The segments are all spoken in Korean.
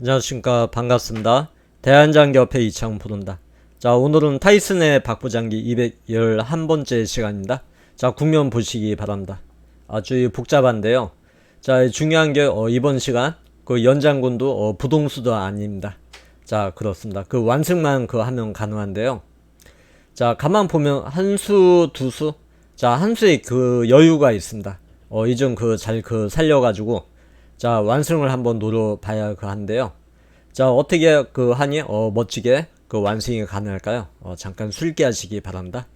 안녕하십니까 반갑습니다. 대한장기협회 이창훈 프로입니다. 자 오늘은 타이슨의 박부장기 211번째 시간입니다. 자 국면 보시기 바랍니다. 아주 복잡한데요. 자 중요한 게 어, 이번 시간 그 연장군도 어, 부동수도 아닙니다. 자 그렇습니다. 그 완승만 그 하면 가능한데요. 자 가만 보면 한 수 두 수 자 한 수의 그 여유가 있습니다. 어이좀그잘 그 살려가지고 자 완승을 한번 노려봐야 그 한데요. 자 어떻게 그 하니 어 멋지게 그 완승이 가능할까요? 어 잠깐 술기 하시기 바랍니다.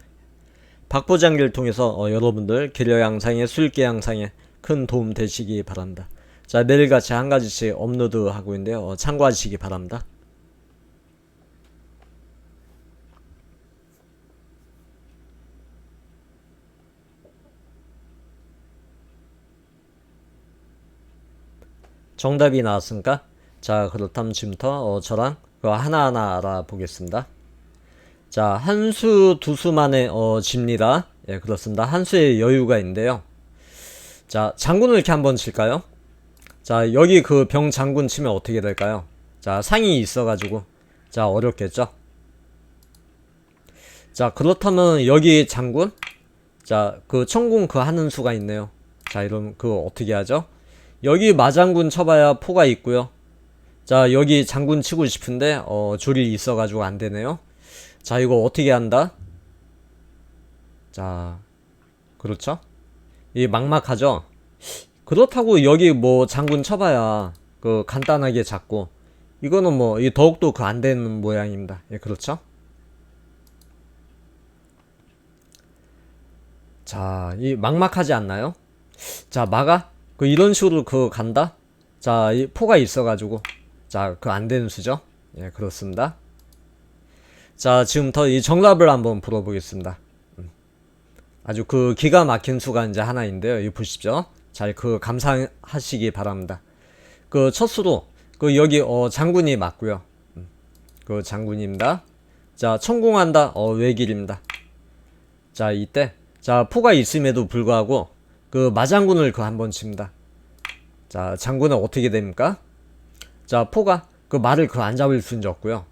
박보장기를 통해서 어, 여러분들 기력 양상에 술기 양상에 큰 도움 되시기 바랍니다. 자 매일같이 한 가지씩 업로드 하고 있는데요. 어, 참고하시기 바랍니다. 정답이 나왔습니까? 자, 그렇다면 지금부터 어, 저랑 그 하나하나 알아보겠습니다. 자, 한 수, 두 수만의 어, 집니다. 예, 그렇습니다. 한 수의 여유가 있는데요. 자, 장군을 이렇게 한번 칠까요? 자, 여기 그 병 장군 치면 어떻게 될까요? 자, 상이 있어가지고. 자, 어렵겠죠? 자, 그렇다면 여기 장군? 자, 그 천궁 그 하는 수가 있네요. 자, 이러면 그거 어떻게 하죠? 여기 마장군 쳐봐야 포가 있고요. 자 여기 장군 치고 싶은데 어 조리 있어가지고 안 되네요. 자 이거 어떻게 한다? 자 그렇죠? 이 막막하죠? 그렇다고 여기 뭐 장군 쳐봐야 그 간단하게 잡고 이거는 뭐이 더욱더 그 안 되는 모양입니다. 예 그렇죠? 자 이 막막하지 않나요? 자 막아 그 이런 식으로 그 간다? 자, 이 포가 있어가지고 자, 그 안 되는 수죠? 예, 그렇습니다. 자, 지금부터 이 정답을 한번 풀어보겠습니다. 음. 아주 그 기가 막힌 수가 이제 하나인데요. 이 보십시오. 잘 그 감상하시기 바랍니다. 그 첫 수로 그 여기 어 장군이 맞고요. 음. 그 장군입니다. 자, 천공한다. 어 외길입니다. 자, 이때 자, 포가 있음에도 불구하고 그 마장군을 그 한번 칩니다. 자, 장군은 어떻게 됩니까? 자, 포가 그 말을 그 안 잡을 수는 없고요.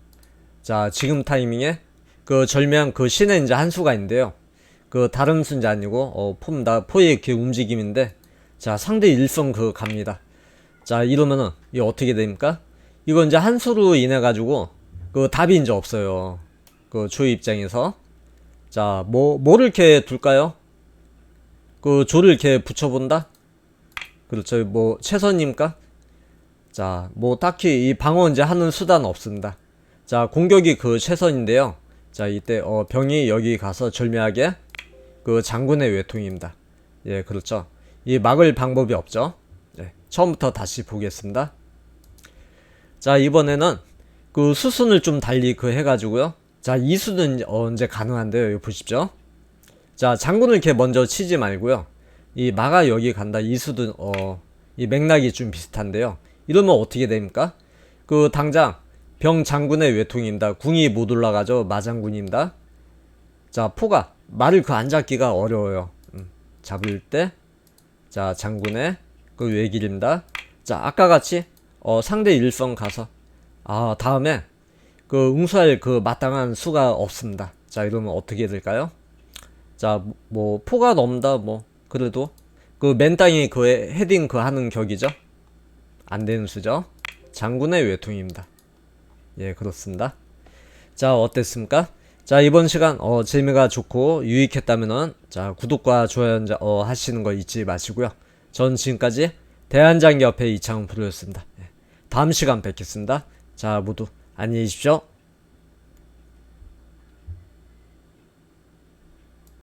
자, 지금 타이밍에 그 절묘한 그 신의 이제 한 수가 있는데요. 그 다른 수인지 아니고 어, 포입니다. 포의 그 움직임인데 자, 상대 일성 그 갑니다. 자, 이러면은 이 어떻게 됩니까? 이거 이제 한 수로 인해 가지고 그 답이 이제 없어요. 그 주의 입장에서 자, 뭐 뭐를 이렇게 둘까요? 그 조를 이렇게 붙여본다? 그렇죠. 뭐 최선입니까? 자, 뭐 딱히 이 방어 이제 하는 수단 없습니다. 자, 공격이 그 최선인데요. 자, 이때 어 병이 여기 가서 절묘하게 그 장군의 외통입니다. 예, 그렇죠. 이 막을 방법이 없죠. 네, 처음부터 다시 보겠습니다. 자, 이번에는 그 수순을 좀 달리 그 해가지고요. 자, 이 수는 언제 가능한데요. 이거 보십시오. 자, 장군을 이렇게 먼저 치지 말고요. 이 마가 여기 간다. 이 수도 어, 이 맥락이 좀 비슷한데요. 이러면 어떻게 됩니까? 그 당장 병 장군의 외통입니다. 궁이 못 올라가죠. 마장군입니다. 자, 포가 말을 그 안 잡기가 어려워요. 음, 잡을 때, 자 장군의 그 외길입니다. 자, 아까 같이 어, 상대 일성 가서 아 다음에 그 응수할 그 마땅한 수가 없습니다. 자, 이러면 어떻게 될까요? 자, 뭐 포가 넘다 뭐 그래도 그 맨땅이 그 헤딩 그 하는 격이죠. 안 되는 수죠. 장군의 외통입니다. 예, 그렇습니다. 자, 어땠습니까? 자, 이번 시간 어 재미가 좋고 유익했다면은 자, 구독과 좋아요 어, 하시는 거 잊지 마시고요. 전 지금까지 대한장기 협회 이창훈 프로였습니다. 예, 다음 시간 뵙겠습니다. 자, 모두 안녕히 계십시오.